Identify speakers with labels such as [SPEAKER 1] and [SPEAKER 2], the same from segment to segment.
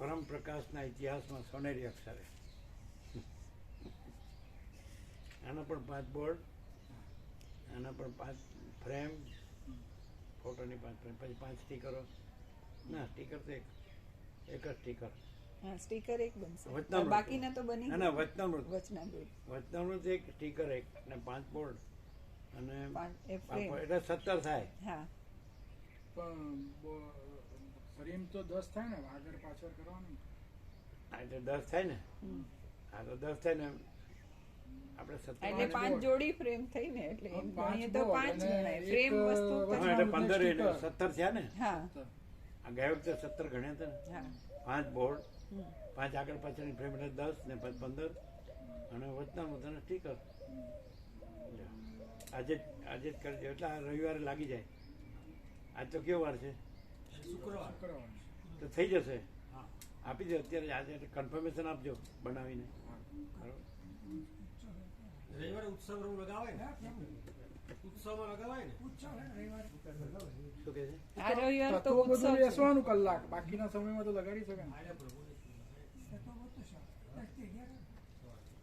[SPEAKER 1] પરમ પ્રકાશના ઇતિહાસમાં સોનેરી અક્ષરે. આના પણ પાંચ બોર્ડ આના પણ પાંચ ફ્રેમ ફોટોની પાંચ ફ્રેમ પછી પાંચ સ્ટીકરો. ના સ્ટીકર તો એક એક જ સ્ટીકર.
[SPEAKER 2] હા સ્ટીકર એક બનશે. બાકીના તો બની
[SPEAKER 1] ના વચનામૃત.
[SPEAKER 2] વચનામૃત.
[SPEAKER 1] વચનામૃત એક સ્ટીકર એક અને પાંચ બોર્ડ. અને. એટલે સત્તર થાય.
[SPEAKER 2] હા.
[SPEAKER 3] પણ બ- ફ્રેમ તો દસ થાય ને આગળ પાછળ કરવાનું.
[SPEAKER 1] આ તો દસ થાય ને? આ તો દસ થાય ને આપણે સત્તર
[SPEAKER 2] એટલે
[SPEAKER 3] પાંચ
[SPEAKER 2] જોડી ફ્રેમ થઈ ને એટલે એમ તો પાંચ ગણાય. ફ્રેમ વસ્તુ
[SPEAKER 3] અ,
[SPEAKER 2] તો
[SPEAKER 1] હા, એટલે પંદર એને સત્તર થયા ને?
[SPEAKER 2] હા.
[SPEAKER 1] ગયા વખતે સત્તર ગણ્યા હતા ને? પાંચ બોર્ડ પાંચ આગળ પાછળની ફ્રેમ એટલે દસ ને પંદર. અને વચનામૃત અને સ્ટીકર. આજે આજે જ કરજો. એટલે આ રવિવારે લાગી જાય. આજ તો કેવો વાર છે?
[SPEAKER 3] શુક્રવાર.
[SPEAKER 1] તો થઈ જશે. આપી દે અત્યારે આજે કન્ફર્મેશન આપજો બનાવીને.
[SPEAKER 4] રવિવારે ઉત્સવ રૂમ લગાવાય ને? ઉત્સવમાં લગાવાય ને?
[SPEAKER 1] શું કહે છે?
[SPEAKER 2] આ રવિવાર તો ઉત્સવ
[SPEAKER 3] બેસવાનું કલાક. બાકીના સમયમાં તો લગાડી શકે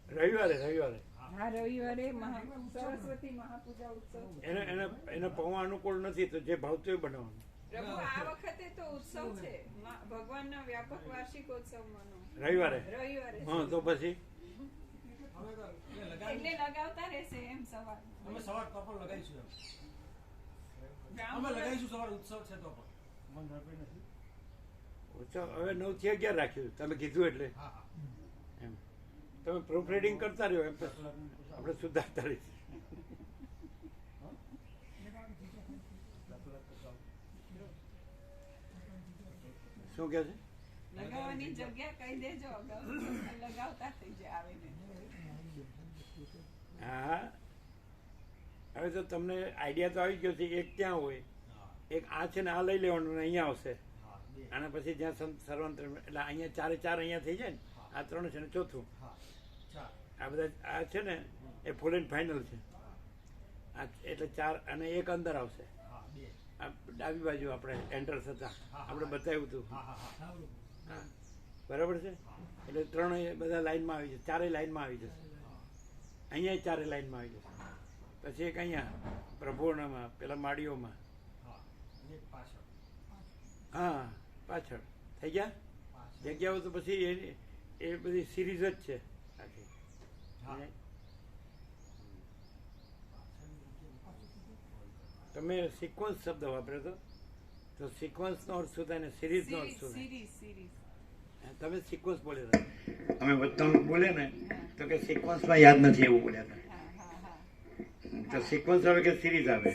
[SPEAKER 1] રવિવારે રવિવારે.
[SPEAKER 2] હા. રવિવારે સરસ્વતી મહાપૂજા ઉત્સવ.
[SPEAKER 1] એને એને એને પૌવા અનુકૂળ નથી તો જે ભાવતું એ બનાવવાનું.
[SPEAKER 2] પ્રભુ આ વખતે તો ઉત્સવ છે. ભગવાનના વ્યાપક વાર્ષિકોત્સવમાંનો
[SPEAKER 1] રવિવારે?
[SPEAKER 2] રવિવારે
[SPEAKER 1] હા તો પછી?
[SPEAKER 4] એટલે
[SPEAKER 2] લગાવતા રહેશે એમ સવાર.
[SPEAKER 4] અમે સવાર તો પણ લગાવીશું અમે લગાવીશું સવાર ઉત્સવ છે તો પણ.
[SPEAKER 1] ઉત્સવ હવે નવથી અગિયાર રાખ્યું. તમે કીધું એટલે. એમ. તમે પ્રૂફ રીડિંગ કરતા રહ્યો એમ આપણે સુધારતા રહીશું. શું કહે છે?
[SPEAKER 2] લગાવવાની જગ્યા કહી દેજો લગાવતા થઈ જાય આવીને.
[SPEAKER 1] હા. હવે તો તમને આઈડિયા તો આવી ગયો છે એક ક્યાં હોય? એક આ છે ને આ લઈ લેવાનું ને અહીંયા આવશે. અને પછી જ્યાં સર્વાંતર એટલે અહીંયા ચારે ચાર અહીંયા થઈ જાય ને આ ત્રણ છે ને ચોથું. આ બધા આ છે ને એ ફૂલ એન્ડ ફાઇનલ છે. આ એટલે ચાર અને એક અંદર આવશે. ડાબી બાજુ આપણે એન્ટર થતા. આપણે બતાવ્યું હતું.
[SPEAKER 4] હા
[SPEAKER 1] બરાબર. છે? એટલે ત્રણેય બધા લાઈનમાં આવી જશે. ચારેય લાઈનમાં આવી જશે. અહીંયા ચારે લાઈનમાં આવી જશે. પછી એક અહીંયા પ્રભુનામાં પેલા માળીઓમાં.
[SPEAKER 4] હા પાછળ.
[SPEAKER 1] હા પાછળ. થઈ ગયા? જગ્યાઓ તો પછી એ એ બધી સિરીઝ જ છે. આખી
[SPEAKER 4] હા
[SPEAKER 1] તમે સિક્વન્સ શબ્દ વાપર્યો હતો તો સિક્વન્સનો અર્થ શું થાય ને સિરીઝનો અર્થ શું થાય?
[SPEAKER 2] સિરીઝ સિરીઝ
[SPEAKER 1] તમે સિક્વન્સ બોલ્યા હતા અમે વચનામૃત બોલે ને તો કે સિક્વન્સમાં યાદ નથી એવું બોલ્યા હતા તો સિક્વન્સ આવે કે સિરીઝ આવે?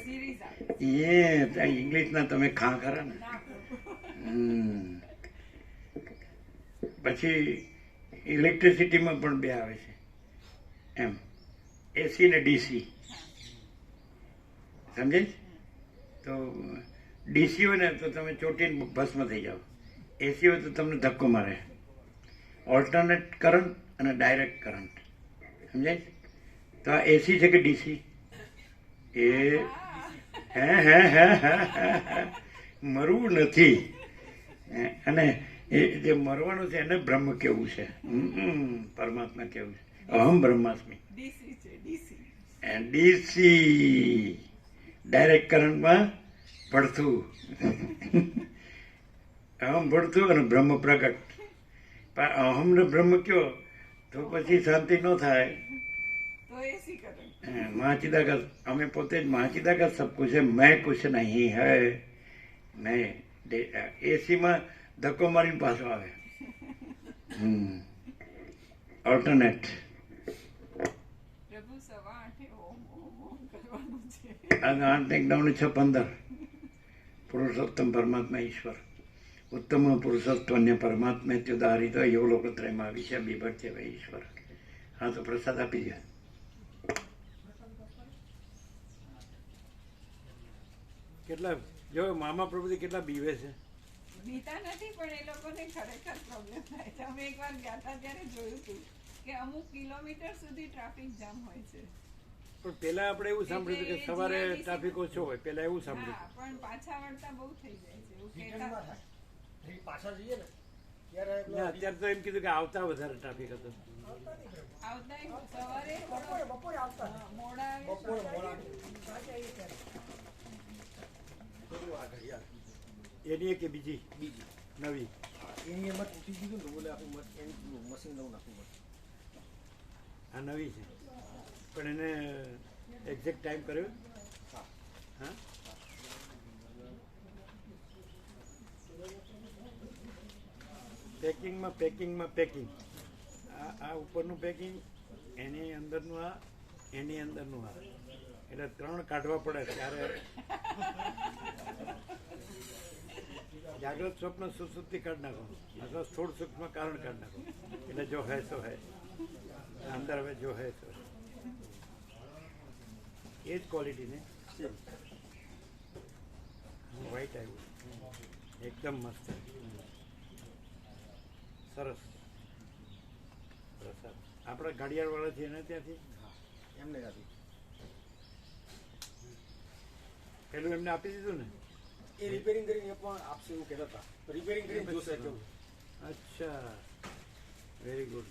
[SPEAKER 1] એ ત્યાં ઇંગ્લિશના તમે ખા ખરા ને. હમ. પછી ઇલેક્ટ્રિસિટીમાં પણ બે આવે છે. એમ. એસી ને ડીસી સમજાય છે? તો ડીસી હોય ને તો તમે ચોટીને ભસ્મ થઈ જાઓ. એસી હોય તો તમને ધક્કો મારે. ઓલ્ટરનેટ કરંટ અને ડાયરેક્ટ કરંટ સમજાય? તો આ એસી છે કે ડીસી? એ હે હે હે હે હે મરવું નથી. અને એ જે મરવાનું છે એને બ્રહ્મ કેવું છે? પરમાત્મા કેવું છે? અહમ બ્રહ્માસ્મી.
[SPEAKER 2] ડીસી.
[SPEAKER 1] ડાયરેક્ટ કરંટમાં પડતું અહમ પડતું અને બ્રહ્મ પ્રગટ પણ અહમ ને બ્રહ્મ કયો તો પછી શાંતિ ન થાય
[SPEAKER 2] તો એસી કરે
[SPEAKER 1] महाचिदागत हमें पोते જ महाचिदागत सब कुछ है मैं कुछ नहीं है मैं એસીમાં ધક્કો મારીને પાછો આવે હમ ઓલ્ટરનેટ
[SPEAKER 2] આઠ
[SPEAKER 1] એક નવ ને છ પંદર. પુરુષોત્તમ પરમાત્મા ઈશ્વર. ઉત્તમ પુરુષોત્તન્ય પરમાત્મા ત્યુદારિત યો લોકત્રયમાં બીભટ છે ભાઈ ઈશ્વર. હા તો પ્રસાદ આપી દે. કેટલા જો મામા પ્રભુજી કેટલા બીવે છે?
[SPEAKER 2] બીતા નથી પણ એ લોકોને ખરેખર પ્રોબ્લેમ થાય છે. અમે એકવાર ગયા હતા ત્યારે જોયું હતું કે અમુક કિલોમીટર સુધી ટ્રાફિક જામ હોય છે.
[SPEAKER 1] પણ પેલા આપણે એવું સાંભળ્યું કે સવારે ટ્રાફિક ઓછો હોય પેલા એવું સાંભળ્યું.
[SPEAKER 2] પણ પાછા વળતા બહુ થઈ જાય છે
[SPEAKER 4] પછી જઈએ ને.
[SPEAKER 1] અત્યારે તો એમ કીધું કે આવતા વધારે ટ્રાફિક હતો. એની કે બીજી?
[SPEAKER 4] બીજી.
[SPEAKER 1] નવી.
[SPEAKER 4] એની એમાં તૂટી ગયું ને બોલે આપણું મશીન નવું નાખવું
[SPEAKER 1] આ નવી છે. પણ એને એક્ઝેક્ટ ટાઈમ કર્યો?
[SPEAKER 4] હા?
[SPEAKER 1] પેકિંગમાં પેકિંગમાં પેકિંગ આ આ ઉપરનું પેકિંગ એની અંદરનું આ, એની અંદરનું આ. એટલે ત્રણ કાઢવા પડે ત્યારે. જાગ્રત સ્વપ્ન સુસુપ્તિ કાઢી નાખવાનું અથવા સ્થૂળ સૂક્ષ્મ કારણ કાઢી નાખો. એટલે જો હે, તો હે. અંદર હવે જો હે, તો. એ જ ક્વોલિટી ને. વ્હાઈટ આવ્યું. એકદમ મસ્ત. સરસ. પ્રસાદ આપણા ઘડિયાળવાળા છે એને ત્યાંથી?
[SPEAKER 4] હા એમને આપી
[SPEAKER 1] પેલું એમને આપી દીધું ને?
[SPEAKER 4] એ રિપેરિંગ કરીને પણ આપશે એવું કહેતા હતા. રિપેરિંગ કરીને જોશે કેવું.
[SPEAKER 1] અચ્છા. વેરી ગુડ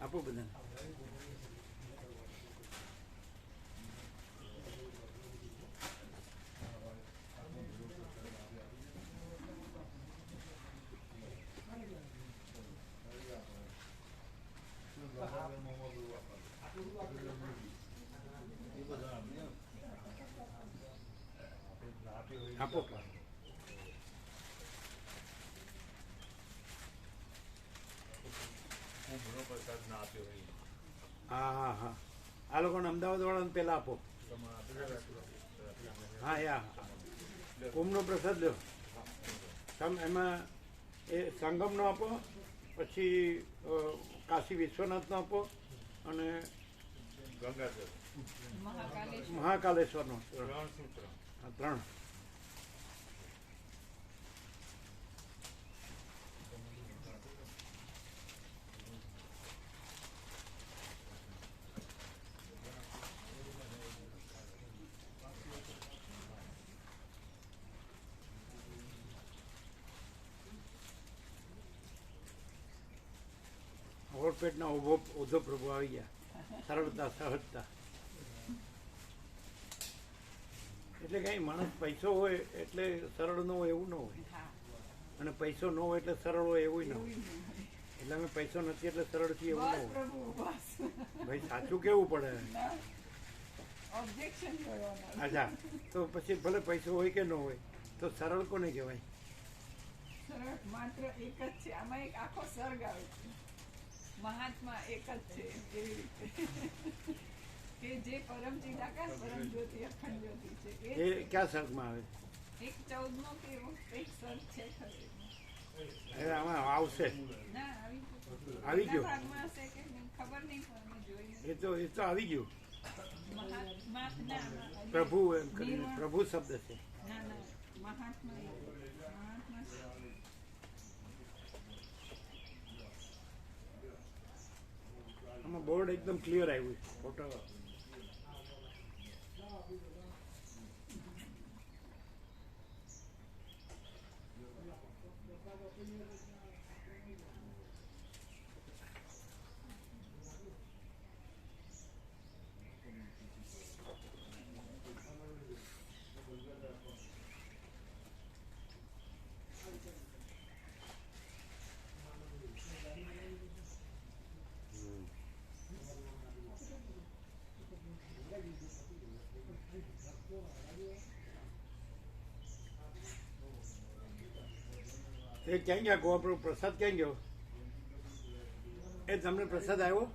[SPEAKER 1] આપો બધાને. આપો. હા હા હા. આ લોકોને અમદાવાદ વાળાને પેલા આપો. હા યા કુંભનો પ્રસાદ લ્યો. તમે એમાં એ સંગમનો આપો પછી કાશી વિશ્વનાથનો આપો અને
[SPEAKER 2] મહાકાલેશ્વર
[SPEAKER 1] મહાકાલેશ્વરનો. ત્રણ. ઓવરપેટના ઊભો ઉધો પ્રભુ આવી ગયા. સરળતા સહજતા એટલે કઈ માણસ પૈસો હોય એટલે સરળ ન હોય એવું ન હોય. અને પૈસો ન હોય એટલે સરળ હોય એવું ન હોય. એટલે અમે પૈસો નથી એટલે સરળ છીએ એવું ન હોય. ભાઈ સાચું કેવું પડે? અચ્છા તો પછી ભલે પૈસો હોય કે ન હોય તો સરળ કોને કહેવાય?
[SPEAKER 2] સરળ માત્ર એક જ છે. આમાં એક આખો સર્ગ આવે છે. મહાત્મા એક જ છે એવી રીતે. કે જે પરમ ચિદાકાશ પરમ જ્યોતિ અખંડ જ્યોતિ છે. એ
[SPEAKER 1] ક્યાં સર્ગમાં આવે?
[SPEAKER 2] એક ચૌદમો કે એવો એક સર્ગ છે ખરે.
[SPEAKER 1] આવશે.
[SPEAKER 2] ના આવી ગયું. ખબર નહીં.
[SPEAKER 1] એ તો એ તો આવી ગયું. પ્રભુ એમ પ્રભુ શબ્દ છે.
[SPEAKER 2] ના ના મહાત્મા
[SPEAKER 1] આમાં બોર્ડ એકદમ ક્લિયર આવ્યું ફોટો એ ક્યાં ગયા? ગોવા પ્રસાદ ક્યાં ગયો? એ તમને પ્રસાદ આવ્યો?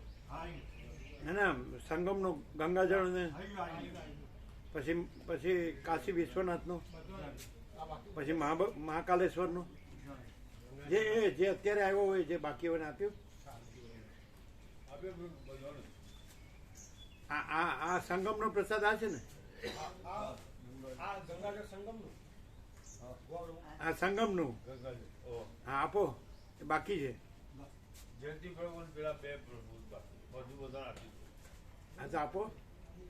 [SPEAKER 1] ના ના, સંગમનો ગંગાજળ ને. પછી પછી કાશી વિશ્વનાથનો. પછી મહા મહાકાલેશ્વરનો. જે, એ, જે અત્યારે આવ્યો હોય, જે બાકી હોય આપ્યું. આ આ આ સંગમનો પ્રસાદ આ છે ને?
[SPEAKER 4] આ સંગમનું.
[SPEAKER 1] આ સંગમનું. હા આપો. એ બાકી છે.
[SPEAKER 5] જયંતિ પ્રભુ ને પેલા બે પ્રભુ બધું બધા આપી
[SPEAKER 1] હા તો આપો.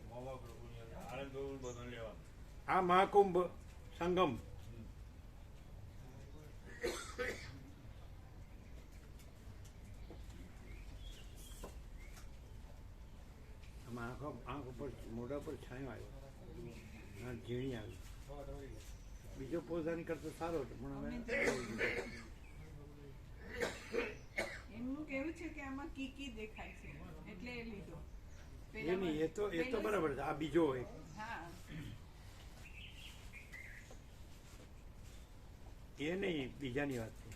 [SPEAKER 5] મોવા પ્રભુ આનંદ પ્રભુ બધું લેવાનું.
[SPEAKER 1] હા મહાકુંભ સંગમ. આંખ આંખ ઉપર મોઢા પર છાંયો આવ્યો. ઝીણી આવી. બીજો પોઝ આની કરતો સારો હતો પણ હવે
[SPEAKER 2] એમનું કેવું છે કે આમાં કીકી દેખાય છે એટલે એ લીધો.
[SPEAKER 1] એ નહીં એ તો એ તો બરાબર છે આ બીજો હોય.
[SPEAKER 2] હા.
[SPEAKER 1] એ નહીં બીજાની વાત છે.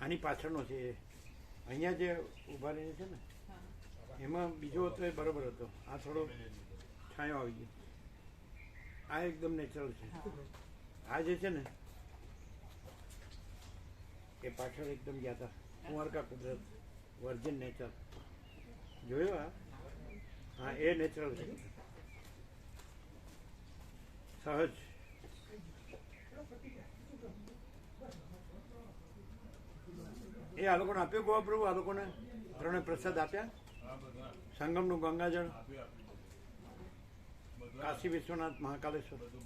[SPEAKER 1] આની પાછળનો છે એ. અહીંયા જે ઊભા રહીને છે ને એમાં બીજો હતો એ બરોબર હતો. આ થોડો છાંયો આવી ગયો. આ એકદમ નેચરલ છે. આ જે છે ને એ પાછળ એકદમ ગયા હતા કુંવરકા કુદરત વર્જિન નેચર જોયો આ? હા એ નેચરલ છે. સહજ. એ આ લોકોને આપ્યો ગોવા પ્રભુ? આ લોકોને ત્રણે પ્રસાદ આપ્યા? સંગમનું ગંગાજળ?
[SPEAKER 5] આપ્યું આપ્યું બધા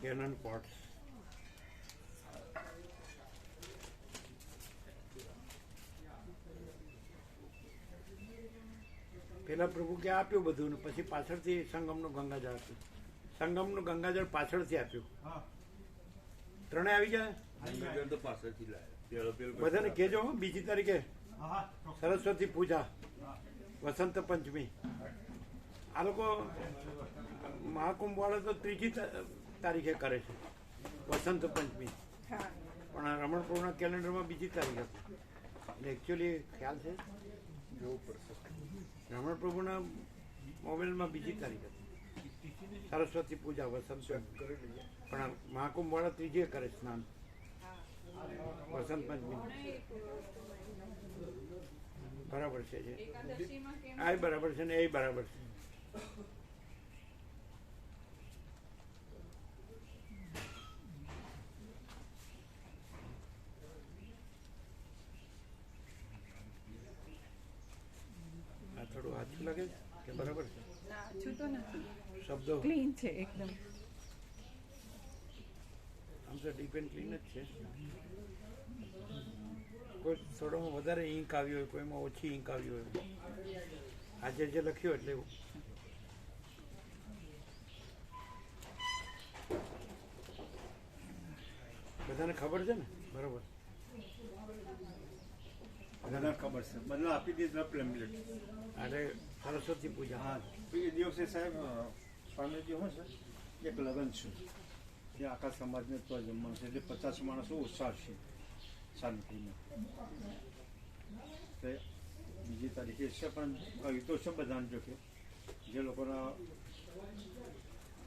[SPEAKER 1] કાશી વિશ્વનાથ પેલા પ્રભુ કે આપ્યું બધું ને પછી પાછળથી સંગમનું ગંગાજળ આપ્યું. સંગમનું ગંગાજળ પાછળથી આપ્યું.
[SPEAKER 5] હા.
[SPEAKER 1] ત્રણે આવી જાય? બધાને કહેજો હો, બીજી તારીખે
[SPEAKER 5] હા હા ચોક્કસ.
[SPEAKER 1] સરસ્વતી પૂજા. વસંત પંચમી. આ લોકો મહાકુંભ વાળા તો ત્રીજી તારીખે કરે છે વસંત પંચમી.
[SPEAKER 2] હા.
[SPEAKER 1] પણ આ રમણપુરના કેલેન્ડરમાં બીજી તારીખ હતી. એટલે એકચ્યુઅલી ખ્યાલ છે? જોવું પડશે. રમણ પ્રભુના મોબાઈલમાં બીજી તારીખ હતી. સરસ્વતી પૂજા વસંત. પણ મહાકુંભ વાળા ત્રીજે કરે સ્નાન. વસંત પંચમી. બરાબર છે આ બરાબર છે ને એ બરાબર છે આ થોડું આછું લાગે છે કે બરાબર છે?
[SPEAKER 2] ના છૂતો નથી.
[SPEAKER 1] શબ્દો.
[SPEAKER 2] ક્લીન છે એકદમ.
[SPEAKER 1] આમ તો ડીપ એન્ડ ક્લીન જ છે. કોઈ થોડોમાં વધારે ઇંક આવી હોય કોઈમાં ઓછી ઇંક આવી હોય. આજે જે લખ્યું એટલે એવું. બધાને ખબર છે ને? બરોબર.
[SPEAKER 6] બધાને ખબર છે. બધા આપી દીધા પ્લેમ્પલેટ.
[SPEAKER 1] આજે સરસ્વતી પૂજા
[SPEAKER 6] હા એ દિવસે સાહેબ સ્વામીજી હું છે એક લગ્ન છે જે આખા સમાજને તો જમવાનું છે એટલે પચાસ માણસો ઉત્સાહ છે શાંતિમાં તો બીજી તારીખે છે પણ કહ્યું તો છે બધાને જો કે જે લોકોના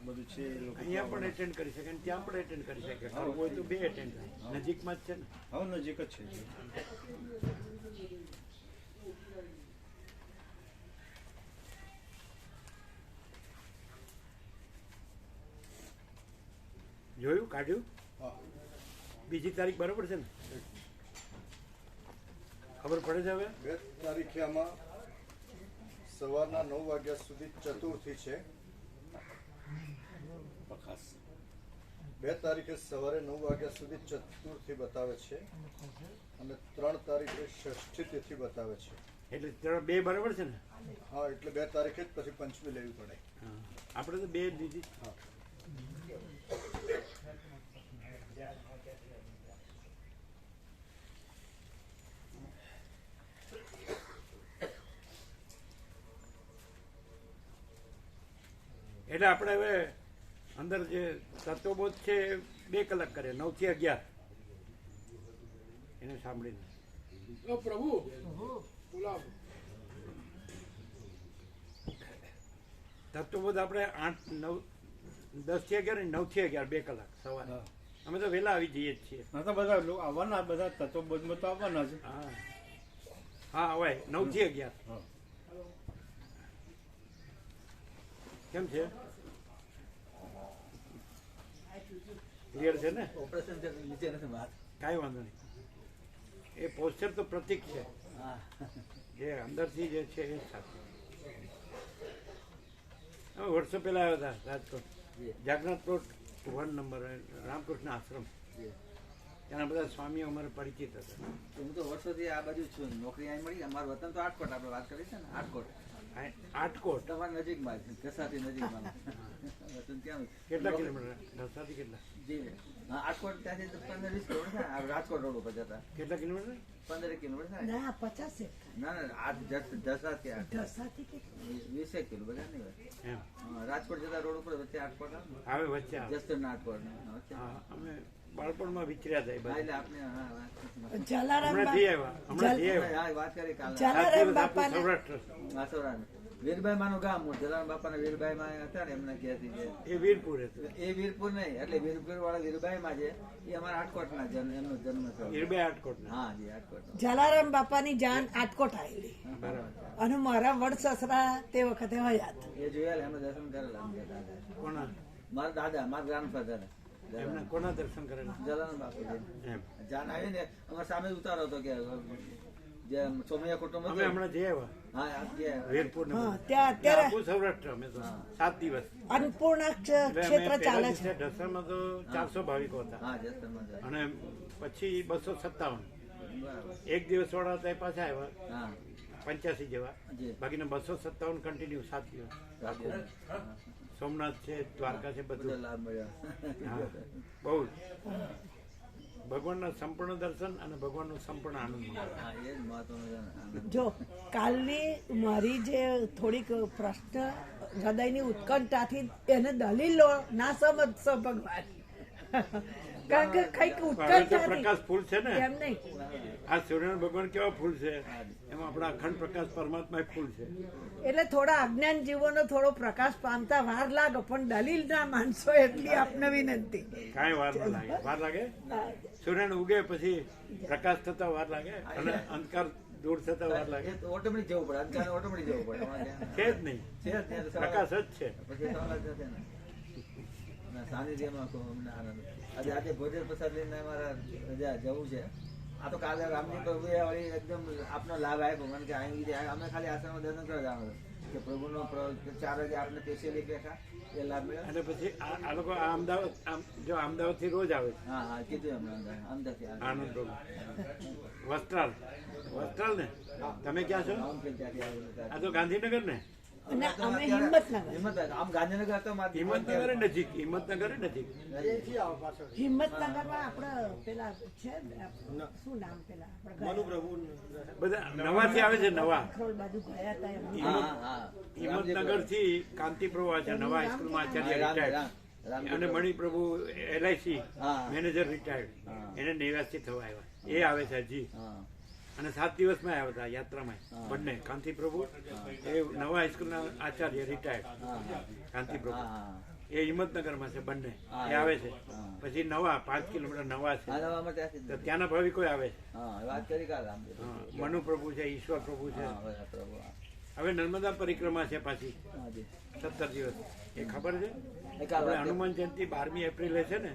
[SPEAKER 6] બધું છે એ લોકો
[SPEAKER 1] અહીંયા પણ એટેન્ડ કરી શકે અને ત્યાં પણ એટેન્ડ કરી શકે હોય તો બે એટેન્ડ થાય નજીકમાં જ છે ને
[SPEAKER 6] હવે નજીક જ છે
[SPEAKER 1] જોયું કાઢ્યું? બીજી તારીખ બરોબર છે ને? ખબર પડે છે હવે?
[SPEAKER 7] બે તારીખે આમાં સવારના નવ વાગ્યા સુધી ચતુર્થી છે. બે તારીખે સવારે નવ વાગ્યા સુધી ચતુર્થી બતાવે છે અને ત્રણ તારીખે ષષ્ઠી તિથિ બતાવે છે.
[SPEAKER 1] એટલે ત્રણ બે બરાબર છે ને?
[SPEAKER 7] હા એટલે બે તારીખે જ પછી પંચમી લેવી પડે.
[SPEAKER 1] આપણે તો બે એટલે આપણે હવે અંદર જે તત્વબોધ છે એ બે કલાક કરે નવથી અગિયાર. એને સાંભળીને.
[SPEAKER 3] ઓ પ્રભુ. બોલાવો.
[SPEAKER 1] તત્વબોધ આપણે આઠ નવ દસથી અગિયાર નવથી અગિયાર બે કલાક સવારે.
[SPEAKER 6] હા.
[SPEAKER 1] અમે તો વહેલા આવી જઈએ જ છીએ.
[SPEAKER 6] ના તો બધા આવવાના બધા તત્વબોધમાં તો આવવાના છે.
[SPEAKER 1] હા. હા હોય નવથી અગિયાર.
[SPEAKER 6] હા.
[SPEAKER 1] કેમ છે? ક્લિયર છે ને?
[SPEAKER 4] ઓપરેશન નીચે નથી વાત.
[SPEAKER 1] કાંઈ વાંધો નહીં. એ પોસ્ચર તો પ્રતિક છે. જે અંદરથી જે છે એ સાચું વર્ષો પહેલા આવ્યા હતા Rajkot. Jagnath plot one number Ramakrishna Ashram. એના બધા સ્વામીઓ અમારે પરિચિત હતા.
[SPEAKER 8] હું તો વર્ષોથી આ બાજુ છું. નોકરી અહીં મળી. અમારું વતન તો આટકોટ આપણે વાત કરી છે ને આટકોટ.
[SPEAKER 1] આઠકોટ આટકોટ?
[SPEAKER 8] તમારા નજીકમાં જ ઢસાથી નજીકમાં. વતન ક્યાં
[SPEAKER 1] કેટલા કિલોમીટર? ઢસાથી કેટલા?
[SPEAKER 8] જી. આઠકોટ આટકોટ ત્યાંથી પંદર વીસ કિલોમીટર રાજકોટ રોડ ઉપર જતા.
[SPEAKER 1] કેટલા કિલોમીટર?
[SPEAKER 8] પંદર કિલોમીટર
[SPEAKER 9] ના પચાસ એક
[SPEAKER 8] ના ના વીસેક કિલો બધા નહીં રાજકોટ જતા રોડ ઉપર વચ્ચે આટકોટ આવે
[SPEAKER 1] વચ્ચે આવે.
[SPEAKER 8] જસદણ આટકોટ હા, વચ્ચે
[SPEAKER 1] હા અમે બાળપણમાં વિચર્યા હતા
[SPEAKER 8] એટલે આપણે હા વાત
[SPEAKER 9] જલારામ
[SPEAKER 1] હમણાં જઈ આવ્યા હમણાં જઈ આવ્યા.
[SPEAKER 8] વાત કરી કાલે.
[SPEAKER 9] બાપાના-
[SPEAKER 1] સૌરાષ્ટ્ર.
[SPEAKER 8] વીરભાઈ માનું ગામ હું જલારામ બાપાના વીરભાઈ માં હતા ને એમના ઘેરથી છે
[SPEAKER 1] એ વીરપુર હતું.
[SPEAKER 8] એ વીરપુર નહીં એટલે વીરપુર વાળા વીરભાઈ માં છે એ અમારા આટકોટના જન્મ એમનો જન્મ થયો.
[SPEAKER 1] વીરબાઈ આટકોટ
[SPEAKER 8] હા જી આટકોટ
[SPEAKER 9] જલારામ બાપાની જાન આટકોટ આવેલી
[SPEAKER 1] બરાબર.
[SPEAKER 9] અને મારા વડ સસરા તે વખતે હયાત.
[SPEAKER 8] એ જોયેલા એમને દર્શન કરેલા દાદા
[SPEAKER 1] કોના?
[SPEAKER 8] મારા દાદા મારા ગ્રાન્ડફાધર
[SPEAKER 1] એમના કોના દર્શન કરેલા?
[SPEAKER 8] જલારામ
[SPEAKER 1] બાપુ
[SPEAKER 8] જાન આવી ને અમારા સામે ઉતારો હતો કે જે સોમૈયા કુટુંબ
[SPEAKER 1] અમે હમણાં જઈ આવ્યા.
[SPEAKER 9] અન્નપૂર્ણા ક્ષેત્ર ચાલે છે.
[SPEAKER 1] ઢસામાં તો ચારસો ભાવિકો હતા. અને પછી બસો સત્તાવન. એક દિવસ વાળા હતા પાછા આવ્યા. પંચ્યાસી જેવા. બાકીના બસો સત્તાવન કન્ટિન્યુ સાત દિવસ. સોમનાથ છે દ્વારકા છે
[SPEAKER 8] બધો.
[SPEAKER 1] બહુ જ. ભગવાનના સંપૂર્ણ દર્શન અને ભગવાનનો સંપૂર્ણ આનંદ મળે.
[SPEAKER 8] હા એ જ મહત્વનું છે ને આનંદ.
[SPEAKER 9] જો કાલની મારી જે થોડીક પ્રશ્ન હૃદયની ઉત્કંઠાથી એને દલીલો ના સમજશો ભગવાન કારણ કે કંઈક ઉત્કંઠા
[SPEAKER 1] પ્રકાશ ફૂલ છે ને
[SPEAKER 9] એમ નહીં
[SPEAKER 1] આ સૂર્યનારાયણ ભગવાન કેવા ફૂલ છે? એમાં આપણા અખંડ પ્રકાશ પરમાત્મા ફૂલ છે.
[SPEAKER 9] એટલે થોડા અજ્ઞાન જીવોનો થોડો પ્રકાશ પામતા વાર લાગે પણ દલીલ ના માનશો એટલી આપને વિનંતી.
[SPEAKER 1] કાંઈ વાર ના લાગે. વાર લાગે? સૂર્યને ઉગે પછી પ્રકાશ થતા વાર લાગે? અને અંધકાર દૂર થતા વાર લાગે?
[SPEAKER 8] તો ઓટોમેટિક જવું પડે. અંધકાર ઓટોમેટિક જવું પડે.
[SPEAKER 1] છે જ નહીં. પ્રકાશ જ છે.
[SPEAKER 8] સાનિધ્યમાં અમને આનંદ આજે આજે ભોજન પ્રસાદ લઈને અમારા રજા જવું છે. આ તો કાલે રામજી પ્રભુએ વળી એકદમ આપનો લાભ આપ્યો. મને કે અહીં રીતે અમે ખાલી આશ્રમમાં દર્શન કરવા જવાનું કે પ્રભુનો ચાર હજાર આપણે સ્પેશિયલી બેઠા. એ લાભ મળ્યો.
[SPEAKER 1] અને પછી આ લોકો આ અમદાવાદ જો અમદાવાદથી રોજ આવે
[SPEAKER 8] હા હા કીધું એમણે અંદરથી
[SPEAKER 1] આનંદ પ્રભુ વસ્ત્રાલ. વસ્ત્રાલ ને તમે ક્યાં છો? આ તો ગાંધીનગર ને
[SPEAKER 9] અમે હિંમતનગર.
[SPEAKER 8] હિંમતનગર. આમ ગાંધીનગર તો
[SPEAKER 1] હિંમતનગર નજીક હિંમતનગર નજીક.
[SPEAKER 9] હિંમતનગરમાં પેલા છે શું નામ પેલા? આપણે ગયા.
[SPEAKER 1] બધા નવાથી આવે છે નવા.
[SPEAKER 9] બાજુ ગયા હતા
[SPEAKER 1] હિંમતનગરથી કાંતિપ્રભુ છે નવા હાઈસ્કૂલમાં આચાર્ય રિટાયર્ડ અને
[SPEAKER 8] પ્રભુ.
[SPEAKER 1] મણિપ્રભુ એલઆઈસી
[SPEAKER 8] હા.
[SPEAKER 1] મેનેજર રિટાયર્ડ એને નિવાસી થવા આવ્યા. એ આવે છે હજી.
[SPEAKER 8] હા.
[SPEAKER 1] અને સાત દિવસમાં આવ્યા હતા યાત્રામાં. બંને કાંતિ પ્રભુ એ નવા હાઈસ્કૂલના આચાર્ય રિટાયર્ડ કાંતિ
[SPEAKER 8] પ્રભુ.
[SPEAKER 1] એ હિંમતનગરમાં છે બંને. એ આવે છે. પછી નવા પાંચ કિલોમીટર નવા છે. તો ત્યાંના ભાવિકો આવે છે. મનુ પ્રભુ છે ઈશ્વર પ્રભુ છે.
[SPEAKER 8] હવે
[SPEAKER 1] નર્મદા પરિક્રમા છે પાછી. સત્તર દિવસ. એ ખબર છે? આપણે હનુમાન જયંતિ બારમી એપ્રિલે છે ને?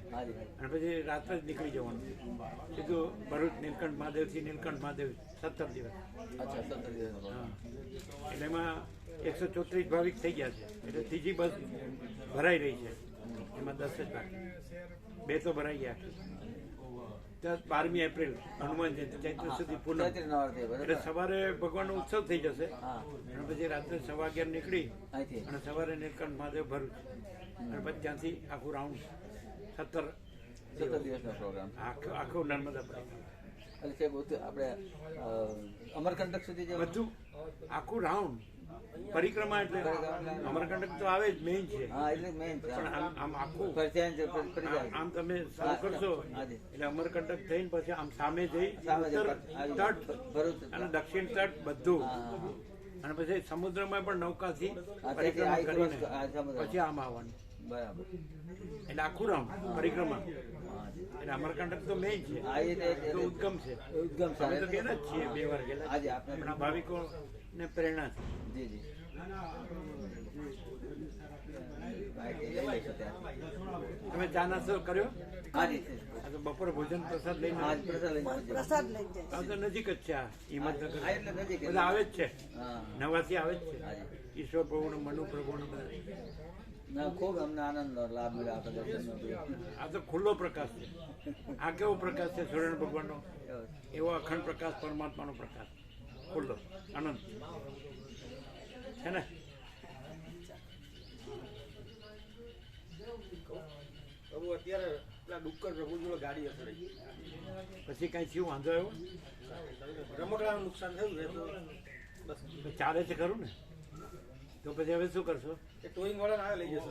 [SPEAKER 1] અને પછી રાત્રે જ નીકળી જવાનું. સીધું ભરૂચ નીલકંઠ મહાદેવથી નીલકંઠ મહાદેવ સત્તર દિવસ. એટલે એમાં એકસો ચોત્રીસ ભાવિક થઈ ગયા છે. એટલે ત્રીજી બસ ભરાઈ રહી છે. એમાં દસ જ બાકી. બે તો ભરાઈ ગયા. બારમી એપ્રિલ હનુમાન જયંતિ ચૈત્ર સુધી પૂનમ. એટલે સવારે ભગવાનનો ઉત્સવ થઈ જશે. અને પછી રાત્રે સવા અગિયાર નીકળી અને સવારે નીલકંઠ મહાદેવ ભરૂચ અને પછી ત્યાંથી આખું રાઉન્ડ સત્તર
[SPEAKER 8] સત્તર દિવસનો પ્રોગ્રામ
[SPEAKER 1] આખો આખો નર્મદા
[SPEAKER 8] આપણે અમરકંટક સુધી જે
[SPEAKER 1] બધું આખું રાઉન્ડ પરિક્રમા એટલે અમરકંટક તો આવે જ મેઇન છે.
[SPEAKER 8] હા એટલે મેઇન
[SPEAKER 1] પણ આમ આખું તમે શરૂ કરશો. એટલે અમરકંટક થઈને પછી આમ સામે જઈ. તટ અને દક્ષિણ તટ બધું. અને પછી સમુદ્રમાં પણ નૌકાથી
[SPEAKER 8] થી
[SPEAKER 1] પરિક્રમા કરીને. પછી આમ આવવાનું.
[SPEAKER 8] બરાબર.
[SPEAKER 1] એટલે આખું રામ પરિક્રમા. એટલે અમરકંટક તો મેઇન છે. ઉદ્ગમ છે.
[SPEAKER 8] ઉદ્ગમ છે.
[SPEAKER 1] અમે તો ગયેલા જ છીએ બે વાર ગયેલા
[SPEAKER 8] હાજી, આપણે-
[SPEAKER 1] આપણા ભાવિકો ને પ્રેરણા
[SPEAKER 8] જી જી.
[SPEAKER 1] તમે ચા નાસ્તો કર્યો?
[SPEAKER 8] આ રીતે
[SPEAKER 1] આ તો બપોર ભોજન પ્રસાદ લઈને
[SPEAKER 8] આજ પ્રસાદ લઈને
[SPEAKER 1] નજીક જ છે આ હિંમતનગર. બધા આવે જ છે. નવાથી આવે જ છે.
[SPEAKER 8] ઈશ્વર
[SPEAKER 1] ઈશ્વર પ્રભુને મનુ પ્રભુને બધા.
[SPEAKER 8] ના ખૂબ અમને આનંદ લાભ મળ્યો આપણા
[SPEAKER 1] આ તો ખુલ્લો પ્રકાશ છે. આ કેવો પ્રકાશ છે? સૂર્ય ભગવાનનો.
[SPEAKER 8] એવો
[SPEAKER 1] અખંડ પ્રકાશ પરમાત્માનો પ્રકાશ ખુલ્લો આનંદ. છે ને?
[SPEAKER 4] પ્રભુ અત્યારે પેલા ડુક્કર પ્રભુ જોડે ગાડી અથડાઈ
[SPEAKER 1] પછી કઈ થયું? વાંધો આવ્યો?
[SPEAKER 4] રમકડાનું નુકસાન થયું છે તો બસ.
[SPEAKER 1] ચાલે છે ખરું ને? તો પછી હવે શું કરશો?
[SPEAKER 4] એ ટોઈંગ વાળા ના લઈ જશે.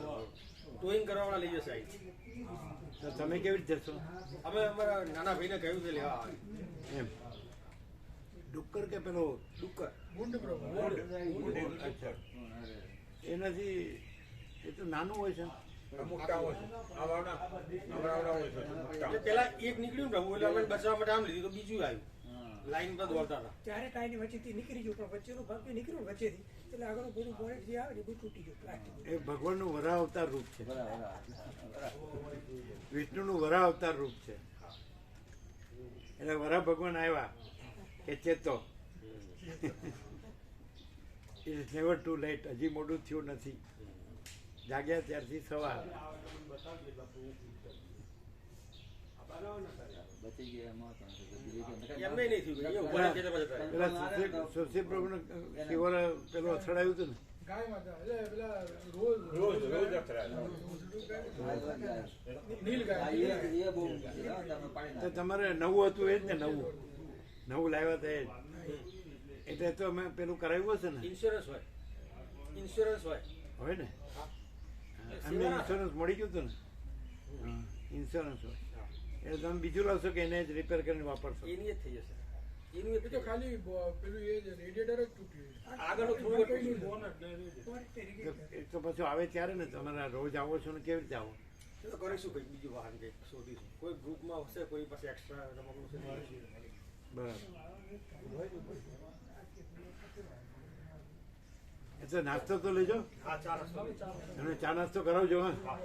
[SPEAKER 4] ટોઈંગ કરવા વાળા લઈ જશે અહીં
[SPEAKER 1] તો તમે કેવી રીતે જશો?
[SPEAKER 4] અમે અમારા નાના ભાઈને કહ્યું છે લેવા આવે
[SPEAKER 1] એમ. ડુક્કર કે પેલો
[SPEAKER 4] ડુક્કર?
[SPEAKER 1] એનાથી એ તો નાનું હોય છે.
[SPEAKER 5] મોટા હોય છે. આવવાના આવવાના હોય છે. મોટા.
[SPEAKER 4] એટલે પેલા એક નીકળ્યું ને એટલે બચવા માટે આમ લીધી તો બીજું આવ્યું. લાઈન પર દોડતા હતા.
[SPEAKER 10] ત્યારે કાંઈ વચ્ચેથી નીકળી ગયું પણ વચ્ચેનું ભાગ નીકળ્યું વચ્ચેથી એટલે આગળ પૂરું બોનેટ જે આવે ને બધું તૂટી ગયું
[SPEAKER 1] એ ભગવાનનું વરા અવતાર રૂપ છે.
[SPEAKER 8] વિષ્ણુ નું
[SPEAKER 1] વિષ્ણુનું વરા અવતાર રૂપ છે. એટલે વરા ભગવાન આવ્યા. કે ચેતો ઇટ નેવર ટુ લેટ હજી મોડું થયું નથી. જાગ્યા ત્યારથી સવાર.
[SPEAKER 4] એ
[SPEAKER 1] પેલા અથડાયું હતું ને?
[SPEAKER 8] એ- એ
[SPEAKER 1] તમારે નવું હતું એ જ ને નવું. નવું લાવ્યા તે. એટલે તો અમે પેલું કરાવ્યું હશે ને?
[SPEAKER 4] ઇન્સ્યોરન્સ હોય. ઇન્સ્યોરન્સ હોય.
[SPEAKER 1] હોય ને? અમને ઇન્સ્યોરન્સ મળી ગયું હતું ને? ઇન્સ્યોરન્સ હોય. એટલે તમે બીજું લાવશો કે એને જ રિપેર કરીને વાપરશો?
[SPEAKER 4] એની જ થઈ જશે. એનું
[SPEAKER 3] એ તો ખાલી પેલું એ જ રેડિયેટર જ તૂટ્યું
[SPEAKER 4] આગળનું થોડું.
[SPEAKER 1] તો એ તો પછી આવે ત્યારે ને? તમારે રોજ આવો છો ને કેવી રીતે આવો?
[SPEAKER 4] તો કરીશું કંઈક બીજું વાહન કંઈક શોધીશું. કોઈ ગ્રુપમાં હશે કોઈ પાસે એક્સ્ટ્રા રમકડું છે?
[SPEAKER 1] બરાબર એ નાસ્તો તો લેજો? એમને ચા નાસ્તો કરાવજો હા?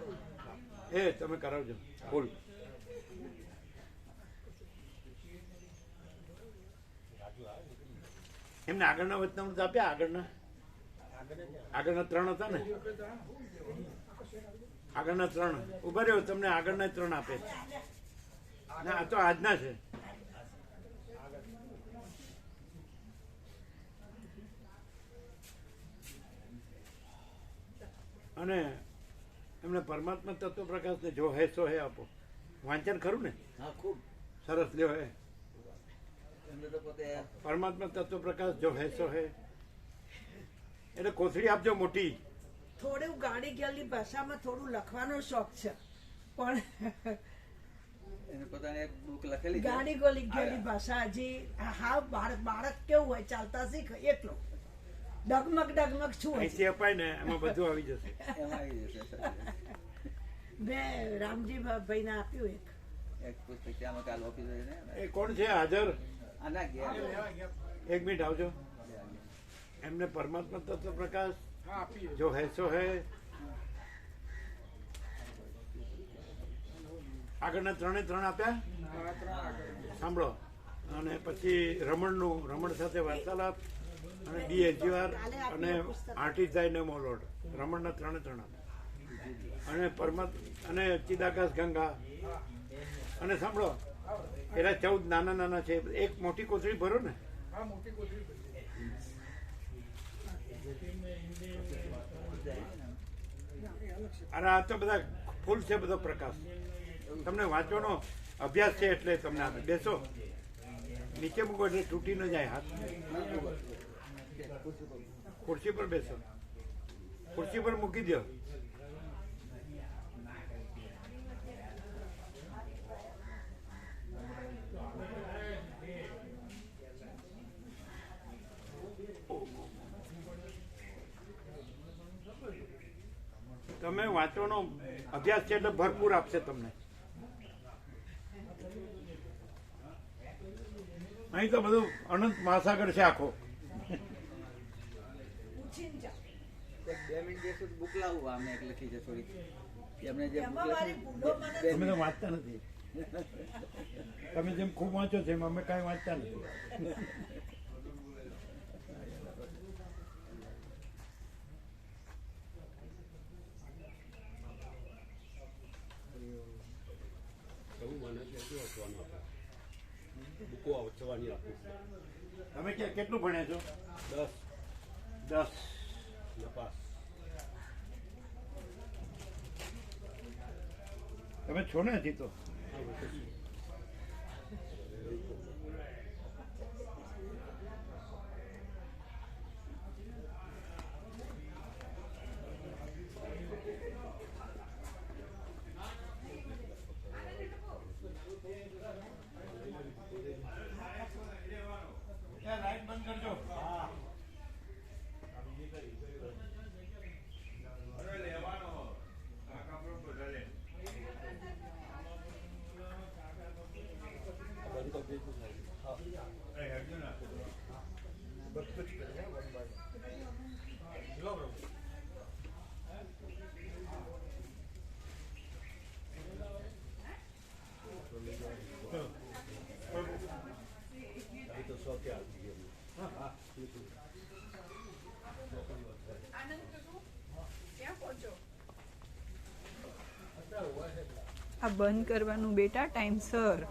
[SPEAKER 1] એ તમે કરાવજો ફૂલ એમને આગળના વચનામૃત આપ્યા આગળના? આગળના ત્રણ હતા ને? આગળના ત્રણ. ઊભા રહ્યો તમને આગળના ત્રણ આપે ના આ તો આજના છે. અને એમને પરમાત્મા તત્વ પ્રકાશને જો હે સો હે આપો. વાંચન ખરું ને?
[SPEAKER 8] હા ખૂબ.
[SPEAKER 1] સરસ લ્યો હે. પરમાત્મા તત્વ પ્રકાશ જો હે સો હે. એટલે કોથળી આપજો મોટી.
[SPEAKER 9] થોડું ગાડી ગયેલી ભાષામાં થોડું લખવાનો શોખ છે. પણ
[SPEAKER 8] એને પોતાને એક બુક લખેલી
[SPEAKER 9] ગાડી ગોલી ગયેલી ભાષા હજી હા બાળક બાળક કેવું હોય ચાલતા શીખ એટલો ડગમગ ડગમગ શું હોય
[SPEAKER 1] અહીંથી અપાય ને એમાં બધું આવી જશે.
[SPEAKER 8] એમાં આવી જશે
[SPEAKER 9] મેં રામજી ભાઈને આપ્યું એક.
[SPEAKER 8] એક પુસ્તક ત્યાંમાં કાલ ઓફિસ
[SPEAKER 1] એ કોણ છે? હાજર?
[SPEAKER 8] આના ગયા.
[SPEAKER 1] એક મિનિટ આવજો. એમને પરમાત્મા તત્વ પ્રકાશ.
[SPEAKER 3] હા આપીએ
[SPEAKER 1] જો હે સો હે. આગળના ત્રણે ત્રણ આપ્યા? સાંભળો. અને પછી રમણનું રમણ સાથે વાર્તાલાપ. અને ડી એજીઆર અને આર્ટિઝાઈ મોલોડ. રમણના ત્રણે ત્રણ અને પરમત અને ચિદાકાશ ગંગા. અને સાંભળો એના ચૌદ નાના નાના છે. એક મોટી કોથળી ભરો ને. અને આ તો બધા ફૂલ છે બધો પ્રકાશ. તમને વાંચવાનો અભ્યાસ છે એટલે તમને બેસો. નીચે મૂકો એટલે તૂટી ન જાય હાથ. ખુરશી પર બેસો. ખુરશી પર મૂકી દો તમે વાંચવાનો અભ્યાસ છે એટલે ભરપૂર આપશે તમને. અહીં તો બધું અનંત મહાસાગર છે આખો.
[SPEAKER 4] બે મિનિટ
[SPEAKER 8] સુધી બુક લાવું આમને એક લખી છે થોડીક એમને જે
[SPEAKER 1] તમે તો વાંચતા નથી. તમે જેમ ખૂબ વાંચો છો એમ અમે કાંઈ વાંચતા નથી. તમે કેટલું ભણ્યા છો?
[SPEAKER 11] દસ.
[SPEAKER 1] દસ
[SPEAKER 11] નપાસ
[SPEAKER 1] તમે છો ને હજી તો લાઈટ બંધ કરજો
[SPEAKER 5] બધું જ કરીએ one by one.
[SPEAKER 12] આનંદ પ્રભુ ક્યાં પહોંચો
[SPEAKER 2] બંધ કરવાનું બેટા ટાઈમસર.